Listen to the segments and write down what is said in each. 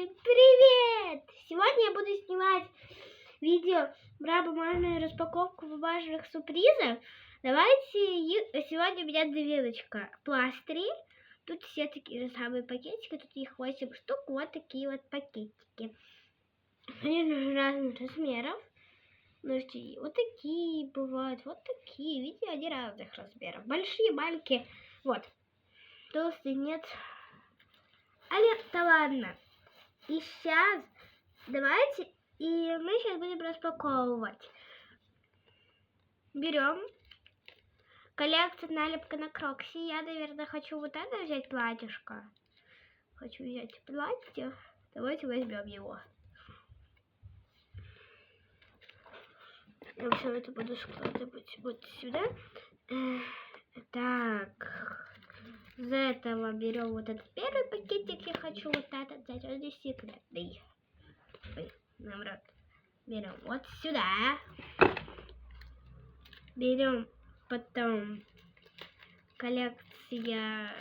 Привет! Сегодня я буду снимать видео про бумажную распаковку бумажных сюрпризов. Давайте, сегодня у меня двилочка пластыри. Тут все такие же самые пакетики, тут их 8 штук, вот такие вот пакетики. Они разных размеров. Можете, вот такие бывают, вот такие, видите, они разных размеров. Большие, маленькие, вот. Толстый нет. А нет-то ладно. И сейчас давайте, и мы сейчас будем распаковывать. Берем коллекция налепка на Крокси. Я, наверное, хочу вот это взять платьишко. Хочу взять платье. Давайте возьмем его. Я все это буду складывать вот сюда. Так. Из этого берем вот этот первый пакетик. Я хочу вот этот взять. Он здесь секретный. Ой, наоборот. Берем вот сюда. Берем потом коллекция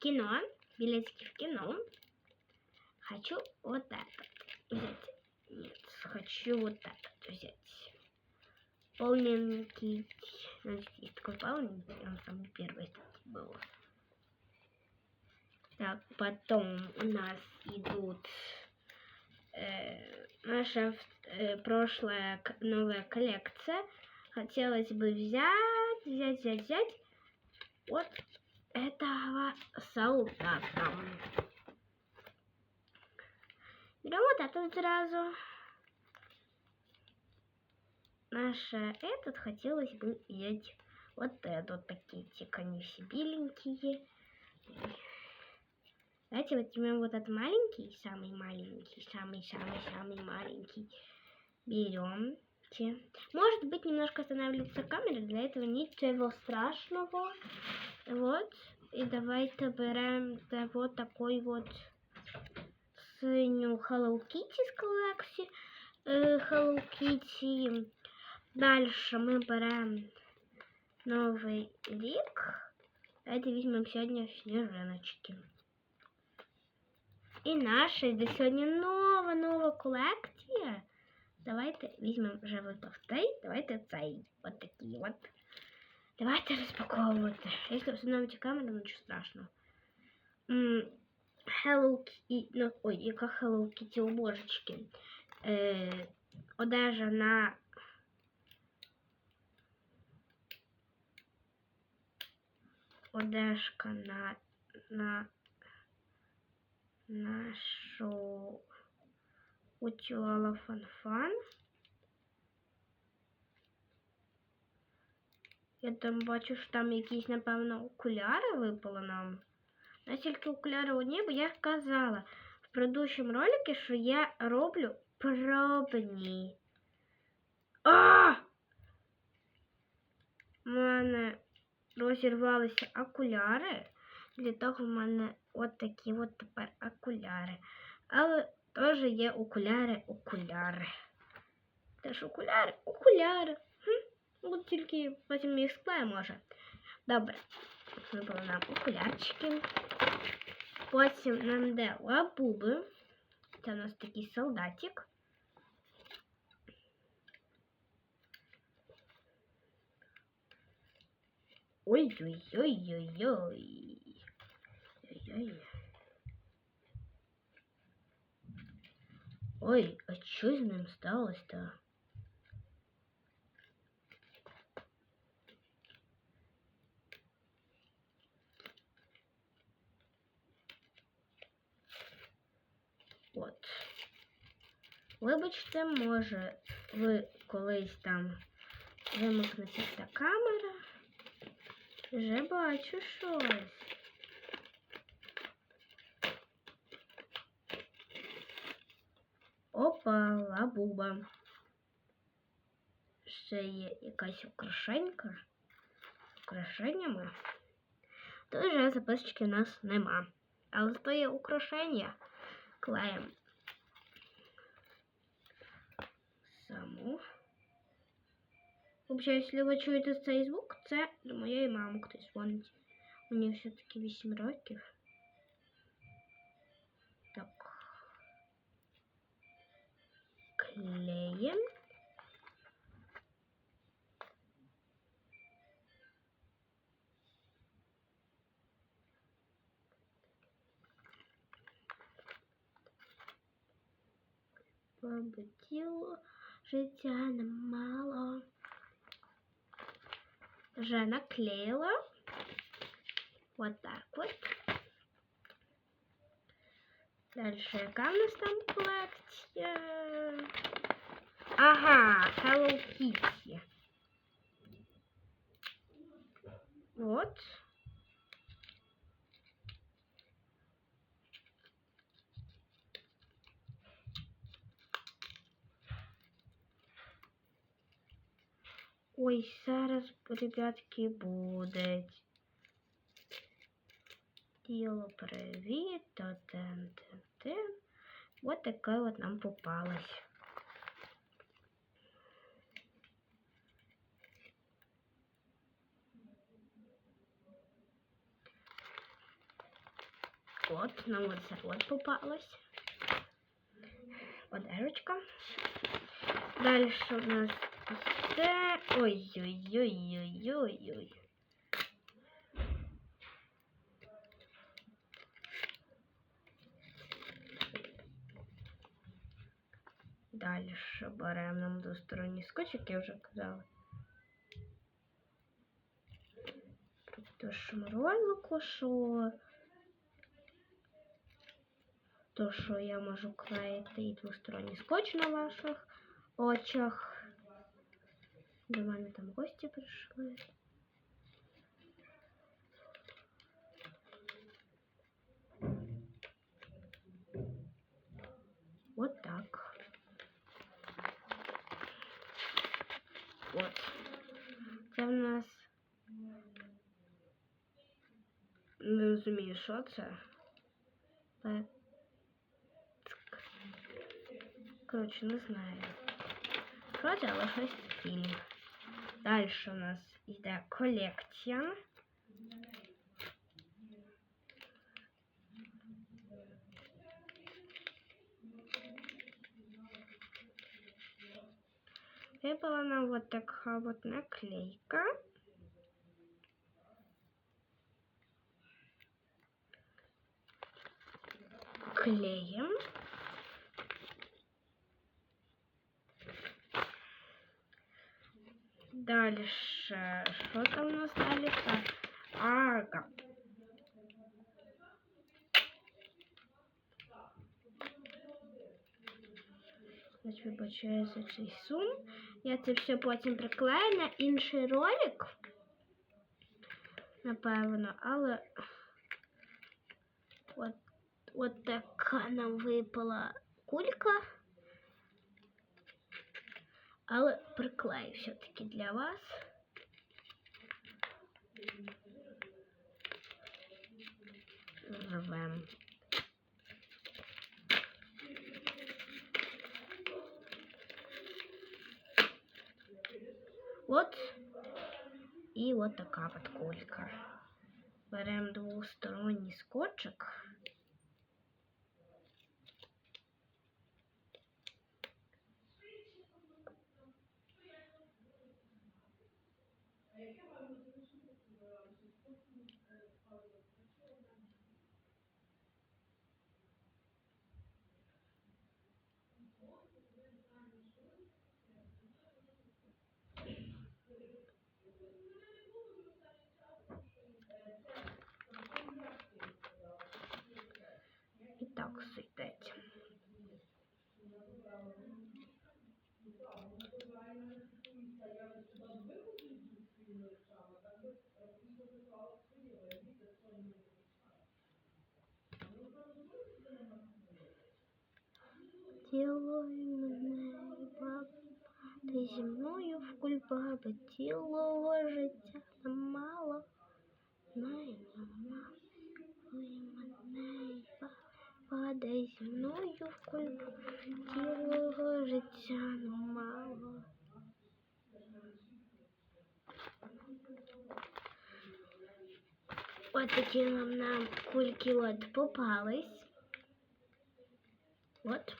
кино. Билетики в кино. Хочу вот так взять. Нет, хочу вот так взять. Полненький. Значит, есть такой полненький. Он самый первый был. Так, потом у нас идут э, наша э, прошлая новая коллекция. Хотелось бы взять, взять, взять, взять вот этого солдата. Берем вот этот сразу. Наша этот хотелось бы взять вот этот пакетик. Они все беленькие. Давайте возьмем вот этот маленький, самый маленький, самый-самый-самый маленький. Берем. Может быть, немножко останавливается камера, для этого ничего страшного. Вот. И давайте берем вот такой вот синюю Hello Kitty с коллекции. Э, Hello Kitty. Дальше мы берем новый лик. Давайте возьмем сегодня снежиночки. І наша до сьогодні нова-нова колекція. Давайте візьмемо вже випавтей. Давайте цей. От такий от. Давайте розпаковувати. Якщо встановити камеру, нічого страшного. Hello Kitty, ну, ой, яка Hello Kitty у божечки. Е, одежа на одежка на на нашу утюала фанфан. Я там бачу, що там якісь, напевно, окуляри випали нам. Наскільки окуляри одні, бо я казала в предыдущому ролику, що я роблю пробні. А! У мене розірвалися окуляри. Для того в мене от такі от тепер окуляри. Але теж є окуляри-окуляри. Теж окуляри, окуляри. Хм, От тільки потім їх склею може. Добре. Вибрали нам окулярчики. Потім нам де лабуби. Це у нас такий солдатик. Ой-ой-ой-ой-ой. Ой, Ой, а что с ним сталося-то? От. Вибачте, може, ви колись там вимикнеться камера. Вже бачу щось. Опа, лабуба. Ще є якась украшенька. Украшеннями. Тут вже записочки у нас нема. Але то є украшення клеєм. Саму. Взагалі, якщо ви чуєте цей звук, це до моєї мами хтось дзвонить. Мені все-таки 8 років. баби тіло, життя немало. Вже наклеїла. Вот так вот. Дальше, яка в нас там колекція? Ага, Hello Kitty. Вот. Ой, зараз, ребятки, буде. Тіло привіт, то тен, тен. Вот такая вот нам попалась. Вот, нам вот вот попалась. Подарочка. Дальше у нас це... Ой-ой-ой-ой-ой-ой. Дальше беремо нам двосторонній скотч, як я вже казала. Тобто шмарольнику, що то, що я можу клеїти і скотч на ваших очах. До мене там гості прийшли. Вот так. От. Це в нас. Не розумію, що це. Коротше, не знаю. Коротше, але щось стиль. Далі у нас йде колекція. Випала нам вот така вот наклейка. Клеим. Дальше. Что там у нас далі? Арка. Ось вибачаю за цей сум. Я це все потім приклею на інший ролик. Напевно, але от, от така нам випала кулька. Але приклею все-таки для вас. Рвем. Вот. І от така от кулька. Беремо двосторонній скотчик. так сидить. Цілуй мене, баба, ти зі мною в кульбаби цілого життя Цілого життя мало. Вот такие нам, нам кульки вот попались. Вот.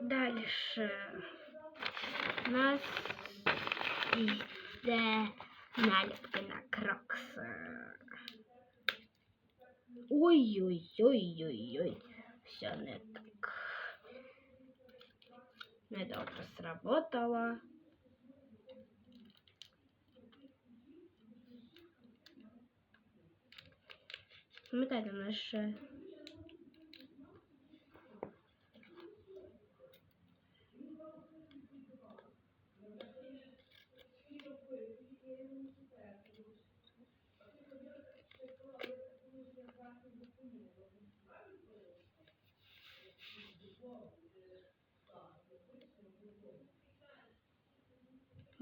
Дальше у нас йде наліпки на крокси. Ой-ой-ой-ой-ой все не так. Ну, Недобре сработало. Пам'ятаєте, наше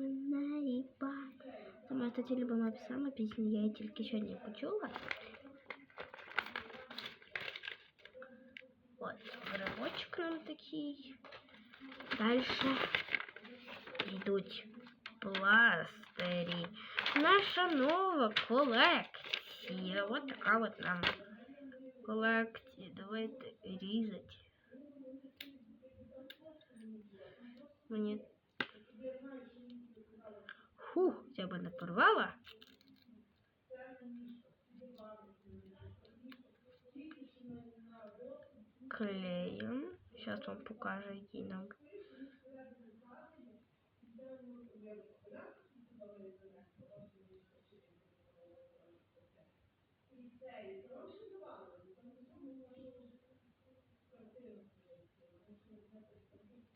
нас ще Це моя кстати, любима сама пісня, я її тільки сьогодні почула. От, грибочок нам такий. Дальше йдуть пластирі. Наша нова колекція. От така от нам колекція. Давайте різати. Мені Фух, я бы не порвала. Клеем. Сейчас вам покажу, який нам.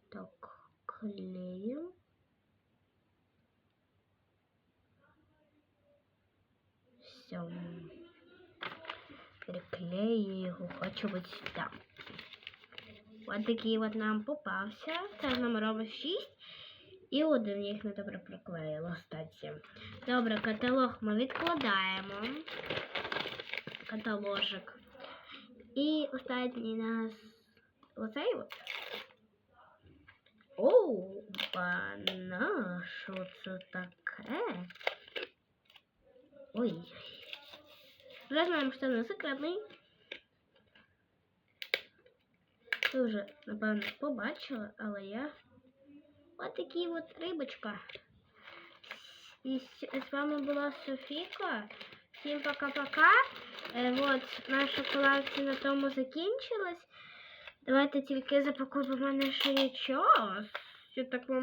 Так, клеим. Все. Приклею його, хочу вот сюда. Вот такий от нам попався. Це номером 6. І один їх не добре приклеїла, кстати. Добре, каталог ми відкладаємо. Каталожик. І останній нас оцей от. Оу, бана, що це таке? Ой. Вже знаємо, що це не секретний. Ви вже, напевно, побачили, але я от такий от рибочка. І з з вами була Софіка. Всім пока-пока. Е, от наша колекція на тому закінчилась. Давайте тільки запакуємо, в мене ще є час. Я так вам